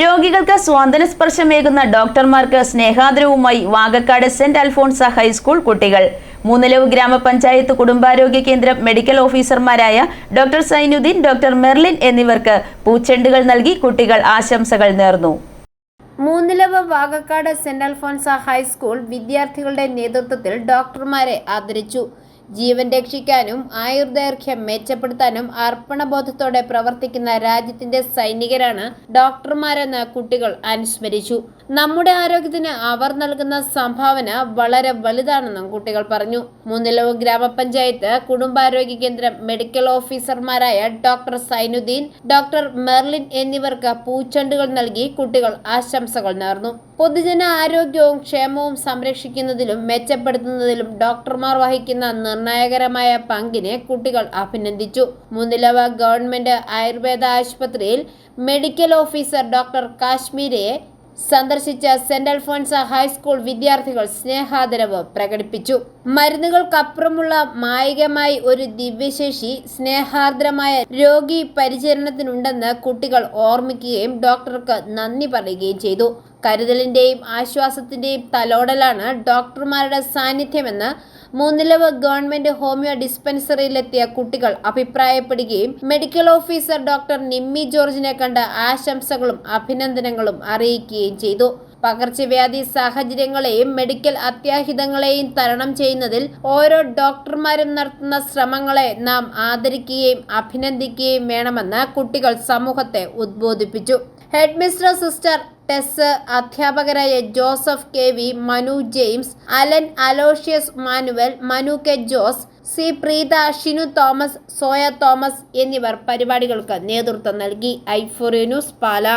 രോഗികൾക്ക് സ്വാന്തന സ്പർശമേകുന്ന ഡോക്ടർമാർക്ക് സ്നേഹാദരവുമായി Vagakkad saint Alphonsa high school കുട്ടികൾ. മൂന്നിലവ് ഗ്രാമപഞ്ചായത്ത് കുടുംബാരോഗ്യ കേന്ദ്രം മെഡിക്കൽ ഓഫീസർമാരായ ഡോക്ടർ സൈനുദ്ദീൻ ഡോക്ടർ മെർലിൻ എന്നിവർക്ക് പൂച്ചെണ്ടുകൾ നൽകി കുട്ടികൾ ആശംസകൾ നേർന്നു. Moonnilavu Vagakkad saint Alphonsa high school വിദ്യാർത്ഥികളുടെ നേതൃത്വത്തിൽ ഡോക്ടർമാരെ ആദരിച്ചു. ജീവൻ രക്ഷിക്കാനും ആയുർദൈർഘ്യം മെച്ചപ്പെടുത്താനും അർപ്പണബോധത്തോടെ പ്രവർത്തിക്കുന്ന രാജ്യത്തിന്റെ സൈനികരാണ് ഡോക്ടർമാരെന്ന് കുട്ടികൾ അനുസ്മരിച്ചു. നമ്മുടെ ആരോഗ്യത്തിന് അവർ നൽകുന്ന സംഭാവന വളരെ വലുതാണെന്നും കുട്ടികൾ പറഞ്ഞു. മുന്നിലവ് ഗ്രാമപഞ്ചായത്ത് കുടുംബാരോഗ്യ കേന്ദ്രം മെഡിക്കൽ ഓഫീസർമാരായ ഡോക്ടർ സൈനുദ്ദീൻ ഡോക്ടർ മെർലിൻ എന്നിവർക്ക് പൂച്ചെണ്ടുകൾ നൽകി കുട്ടികൾ ആശംസകൾ നേർന്നു. പൊതുജന ആരോഗ്യവും ക്ഷേമവും സംരക്ഷിക്കുന്നതിലും മെച്ചപ്പെടുത്തുന്നതിലും ഡോക്ടർമാർ വഹിക്കുന്ന നിർണായകരമായ പങ്കിനെ കുട്ടികൾ അഭിനന്ദിച്ചു. മുന്നിലവ ഗവൺമെന്റ് ആയുർവേദ ആശുപത്രിയിൽ മെഡിക്കൽ ഓഫീസർ ഡോക്ടർ കാശ്മീരെ സന്ദർശിച്ച സെന്റ് അൽഫോൺസ ഹൈസ്കൂൾ വിദ്യാർത്ഥികൾ സ്നേഹാദരവ് പ്രകടിപ്പിച്ചു. മരുന്നുകൾക്കപ്പുറമുള്ള മായികമായി ഒരു ദിവ്യശേഷി സ്നേഹാർദ്രമായ രോഗി പരിചരണത്തിനുണ്ടെന്ന് കുട്ടികൾ ഓർമ്മിക്കുകയും ഡോക്ടർക്ക് നന്ദി പറയുകയും ചെയ്തു. കരുതലിന്റെയും ആശ്വാസത്തിന്റെയും തലോടലാണ് ഡോക്ടർമാരുടെ സാന്നിധ്യമെന്ന് മൂന്നിലവ് ഗവൺമെന്റ് ഹോമിയോ ഡിസ്പെൻസറിയിലെത്തിയ കുട്ടികൾ അഭിപ്രായപ്പെടുകയും മെഡിക്കൽ ഓഫീസർ ഡോക്ടർ നിമ്മി ജോർജിനെ കണ്ട് ആശംസകളും അഭിനന്ദനങ്ങളും അറിയിക്കുകയും ചെയ്തു. പകർച്ചവ്യാധി സാഹചര്യങ്ങളെയും മെഡിക്കൽ അത്യാഹിതങ്ങളെയും തരണം ചെയ്യുന്നതിൽ ഓരോ ഡോക്ടർമാരും നടത്തുന്ന ശ്രമങ്ങളെ നാം ആദരിക്കുകയും അഭിനന്ദിക്കുകയും വേണമെന്ന് കുട്ടികൾ സമൂഹത്തെ ഉദ്ബോധിപ്പിച്ചു. ഹെഡ് മിസ്റ്റർ സിസ്റ്റർ ടെസ് അധ്യാപകരായ Joseph K V Manu James Allen Aloysius Manuel Manu K Jose C Preetha Shinu Thomas Soya Thomas എന്നിവർ പരിപാടികൾക്ക് നേതൃത്വം നൽകി. ഐഫോറി ന്യൂസ് പാല.